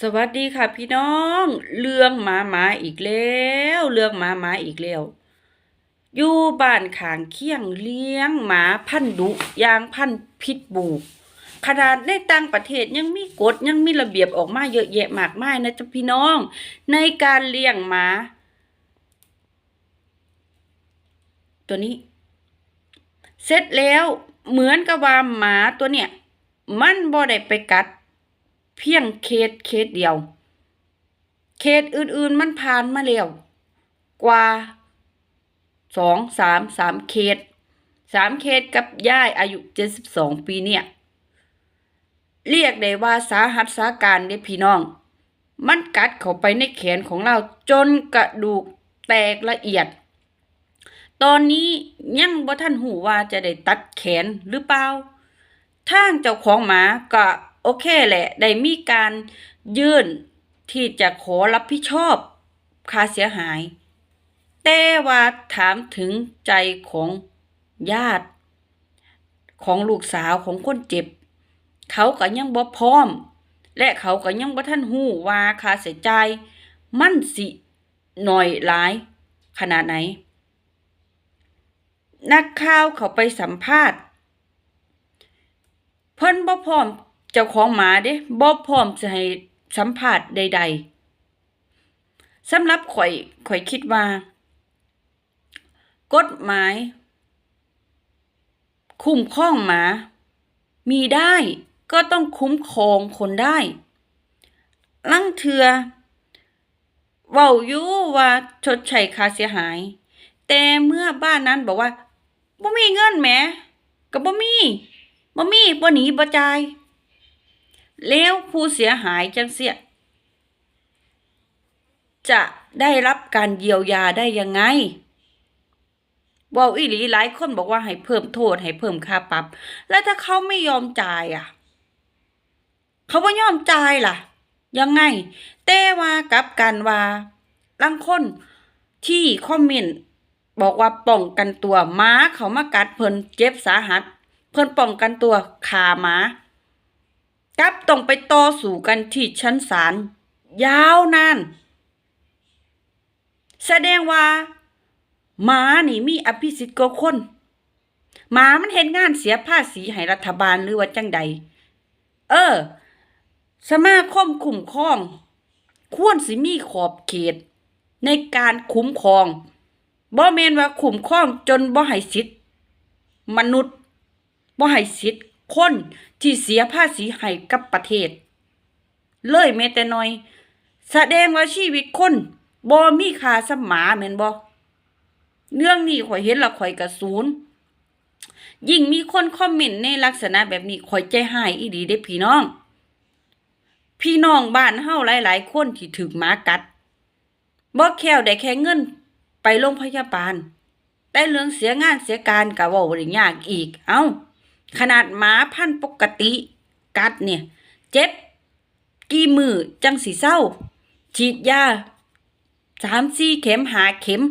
สวัสดีค่ะพี่น้อง เรื่องหมาหมาอีกแล้ว เรื่องหมาหมาอีกแล้ว อยู่บ้านขางเคียงเลี้ยงหมาพันดุยางพันพิษบู ขนาดในต่างประเทศยังมีกฎยังมีระเบียบออกมาเยอะแยะมากมายนะจ๊ะพี่น้อง ในการเลี้ยงหมา ตัวนี้ เสร็จแล้วเหมือนกับว่าหมาตัวเนี้ยมันบ่ได้ไปกัด เพียงเคสเคสเดียว เคสอื่นๆมันผ่านมาแล้วกว่าสองสามสามเคสสามเคสกับย่ายอายุเจ็ดสิบสองปีเนี่ย เรียกได้ว่าสาหัสสาการเด้พี่น้อง มันกัดเข้าไปในแขนของเราจนกระดูกแตกละเอียด ตอนนี้ยังบ่ท่านหูว่าจะได้ตัดแขนหรือเปล่าทางเจ้าของหมาก็ โอเคแหละได้มีการยื่นที่จะขอรับผิดชอบค่าเสียหาย แต่ว่าถามถึงใจของญาติ ของลูกสาวของคนเจ็บ เขาก็ยังบ่พร้อม และเขาก็ยังบ่ทันหู้ว่าค่าใช้จ่ายมันสิหน่อยหลาย ขนาดไหน นักข่าวเขาไปสัมภาษณ์ เพิ่นบ่พร้อม เจ้าของหมาเด้บ่พร้อมจะให้สัมภาษณ์ใด ๆสำหรับข่อยข่อยคิดว่า กฎหมาย คุ้มครองหมา มีได้ก็ต้องคุ้มครองคนได้ลังเทือเว้าอยู่ว่าชดใช้ค่าเสียหาย แต่เมื่อบ้านนั้นบอกว่าบ่มีเงินแหมก็บ่มีบ่มีบ่หนีบ่จ่าย แล้วผู้เสียหายจังเสีย จะได้รับการเยียวยาได้ยังไงเว่าอีหลีหลายคนบอกว่าให้เพิ่มโทษให้เพิ่มค่าปรับ แล้วถ้าเขาไม่ยอมจ่ายอะ เขาบ่ยอมจ่ายล่ะ ยังไง แต่ว่ากับกันว่าลังคนที่คอมเมนต์บอกว่าป้องกันตัวม้าเขามากัดเพิ่นเจ็บสาหัส เพิ่นป้องกันตัวขาหมา กลับต้องไปต่อสู้กันที่ชั้นศาลยาวนาน แสดงว่าหมานี่มีอภิสิทธิ์กว่าคนหมามันเห็นงานเสียภาษีให้รัฐบาลหรือว่าจังใด เออ สมาคมคุ้มครอง ควรสิมีขอบเขต ในการคุ้มครองบ่แมนว่าคุ้มครองจนบ่ให้สิทธิ์มนุษย์บ่ให้สิทธิ์ คนที่เสียภาษีให้กับประเทศ เลยแม้แต่น้อย แสดงว่าชีวิตคนบ่มีค่าสมหมาแม่นบ่เรื่องนี้ข่อยเห็นละข่อยกระสูนยิ่งมีคนคอมเมนต์ในลักษณะแบบนี้ข่อยใจหายอีดีเด้พี่น้อง พี่น้องบ้านเฮาหลาย ๆ คนที่ถูกหมากัดบ่แค่วได้แค่เงินไปโรงพยาบาล แต่เรื่องเสียงานเสียการก็เว้าได้ยากอีก เอ้า ขนาดหมาพันต์ปกติ กัดเนี่ย เจ็บกี่มือจังสิเศร้า ฉีดยาสามสี่เข็มหาเข็ม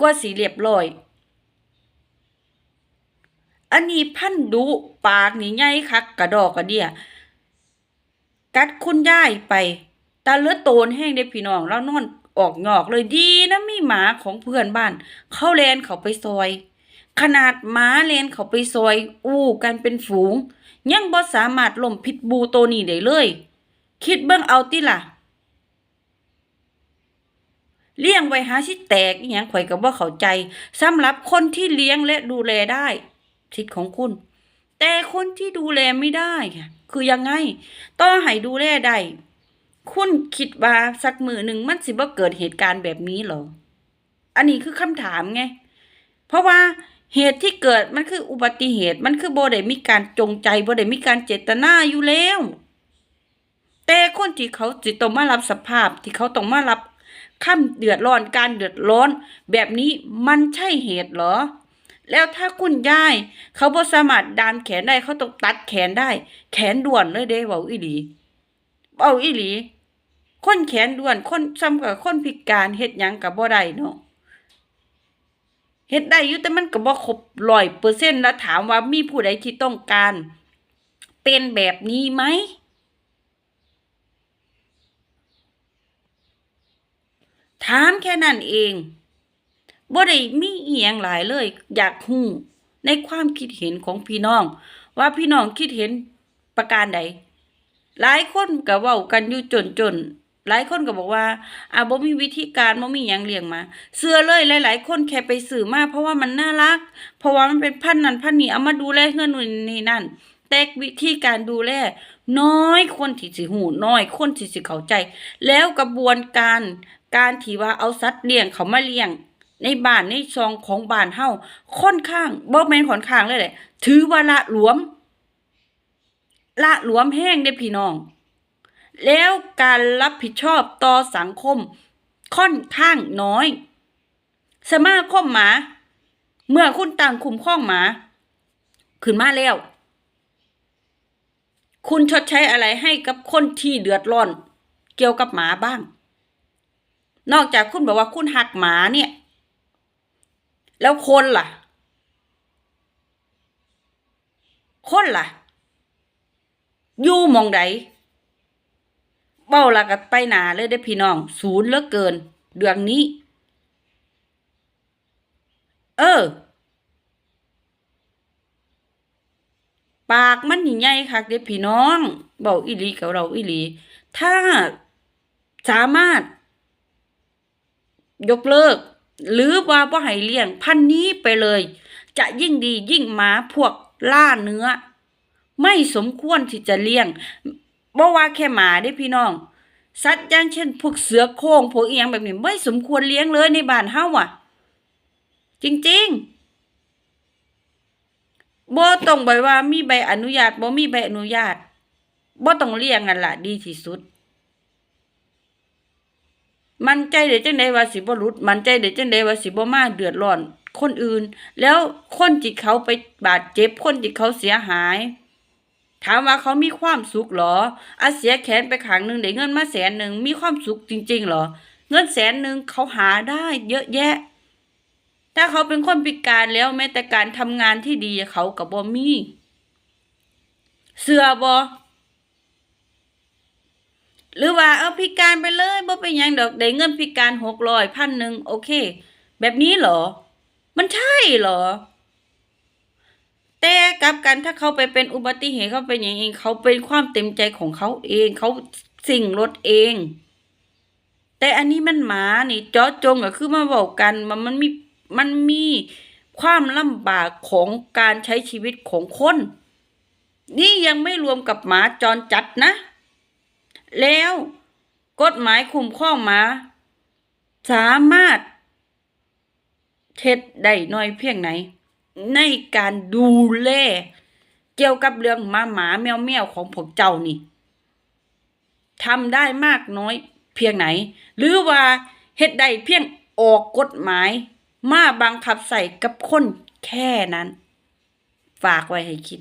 กว่าสีเรียบร้อย อันนี้พันต์ดุปากนี่ใหญ่คักกระดอกกระเดียกัดคุณย่ายไปตาเลือดโตนแห้งเด้พี่น้องแล้วนอนออกหงอกเลยดีนะมีหมาของเพื่อนบ้าน เข้าแลนเขาไปซอย ขนาดหมาเลนเขาไปซอย อู้กันเป็นฝูง ยังบ่สามารถล่มพิษบูตัวนี้ได้เลย คิดเบิ่งเอาติล่ะ เลี้ยงไว้หาสิแตกอหยังข่อยก็บ่เข้าใจสำหรับคนที่เลี้ยงและดูแลได้ทธิ์ของคุณ แต่คนที่ดูแลไม่ได้ค่ะคือยังไงต้องให้ดูแลได้คุณคิดว่าสักมือหนึ่งมันสิบ่เกิดเหตุการณ์แบบนี้เหรอ อันนี้คือคำถามไง เพราะว่า เหตุที่เกิดมันคืออุบัติเหตุมันคือบ่ได้มีการจงใจบ่ได้มีการเจตนาอยู่แล้วแต่คนที่เขาจิต้องมารับสภาพที่เขาต้องมารับคำเดือดร้อนการเดือดร้อน แบบนี้มันใช่เหตุเหรอ แล้วถ้าคุณยายเขาบ่สามารถดามแขนได้เขาต้องตัดแขนได้ แขนด่วนเลยเด้เว้าอีหลีเว้าอีหลีคนแขนด่วนคนซ้ำกับคนพิการเฮ็ดหยังก็บ่ได้เนาะ เฮ็ดได้อยู่แต่มันก็บ่ครบร้อยเปอร์เซ็นต์แล้วถามว่ามีผู้ใดที่ต้องการ เป็นแบบนี้ไหมถามแค่นั้นเองบ่ได้มีเอียงหลายเลย อยากหูในความคิดเห็นของพี่น้อง ว่าพี่น้องคิดเห็นประการใด หลายคนก็เว้ากันอยู่จนจน หลายคนก็บอกว่าอ่าบ่มีวิธีการบ่มีหยังเลี้ยงมาเสื้อเลยหลาย ๆ คนแค่ไปซื้อมาเพราะว่ามันน่ารัก เพราะว่ามันเป็นพันนั้นพันนี้เอามาดูแลเฮือนนู่นนี่นั่น แต่วิธีการดูแลน้อยคนที่สิหูน้อยคนที่สิเข้าใจ แล้วกระบวนการการที่ว่าเอาสัตว์เลี้ยงเขามาเลี้ยง ในบ้านในซองของบ้านเฮาค่อนข้างบ่แม่นค่อนข้างเลยแหละถือว่าละหลวม ละหลวมแห้งเด้พี่น้อง แล้วการรับผิดชอบต่อสังคมค่อนข้างน้อย สมาคมหมา เมื่อคุณตั้งคุมครองหมาขึ้นมาแล้ว คุณชดใช้อะไรให้กับคนที่เดือดร้อน เกี่ยวกับหมาบ้าง นอกจากคุณบอกว่าคุณหักหมาเนี่ย แล้วคนล่ะ คนล่ะ อยู่มองใด เบ้าละกับไปหนาเลยได้พี่น้อง ศูนย์เหลือเกิน เดืองนี้ เออ ปากมันนี่ใหญ่คักเด้พี่น้องเบาอีหลีกับเราอีหลี ถ้าสามารถ ยกเลิก หรือว่าบ่ให้เลี้ยง พันนี้ไปเลย จะยิ่งดียิ่งหมาพวกล่าเนื้อ ไม่สมควรที่จะเลี้ยง บ่ว่าแค่หมาได้พี่น้อง สัตว์อย่างเช่น พวกเสือโคร่งพวกเอียงแบบนี้ไม่สมควรเลี้ยงเลยในบ้านเฮาอะ จริงๆบ่ต้องใบว่ามีใบอนุญาตบ่มีใบอนุญาตบ่ต้องเลี้ยงนั่นละดีที่สุด มันใจเดี๋ยวจังใดว่าสิบ่หลุด มันใจเดี๋ยวจังใดว่าสิบ่มาเดือดร้อนคนอื่น แล้วคนที่เขาไปบาดเจ็บคนที่เขาเสียหาย ถามว่าเขามีความสุขเหรออาเสียแขนไปขางหนึ่งได้เงินมาแสนหนึ่งมีความสุขจริงๆเหรอ เงินแสนหนึ่งเขาหาได้เยอะแยะ ถ้าเขาเป็นคนพิการแล้วแม้แต่การทำงานที่ดีเขากับบ่มีเสือบอหรือว่าเอาพิการไปเลยบ่เป็นยังดอกได้เงินพิการหกร้อยพันหนึ่งโอเค แบบนี้เหรอ มันใช่เหรอ ลับกันถ้าเขาไปเป็นอุบัติเหตุเขาเป็นอย่างเองเขาเป็นความเต็มใจของเขาเองเขาสิ่งรถเอง แต่อันนี้มันหมานี่เจาะจงก็คือมาบอกกันมันมันมีมันมีความลำบากของการใช้ชีวิตของคน นี่ยังไม่รวมกับหมาจรจัดนะ แล้วกฎหมายคุ้มครองหมา สามารถเท็ดได้น้อยเพียงไหน ในการดูแลเกี่ยวกับเรื่องหมาหมาแมวแมวของพวกเจ้านี่ทำได้มากน้อยเพียงไหน หรือว่าเหตุใดเพียงออกกฎหมาย มาบังคับใส่กับคนแค่นั้น ฝากไว้ให้คิด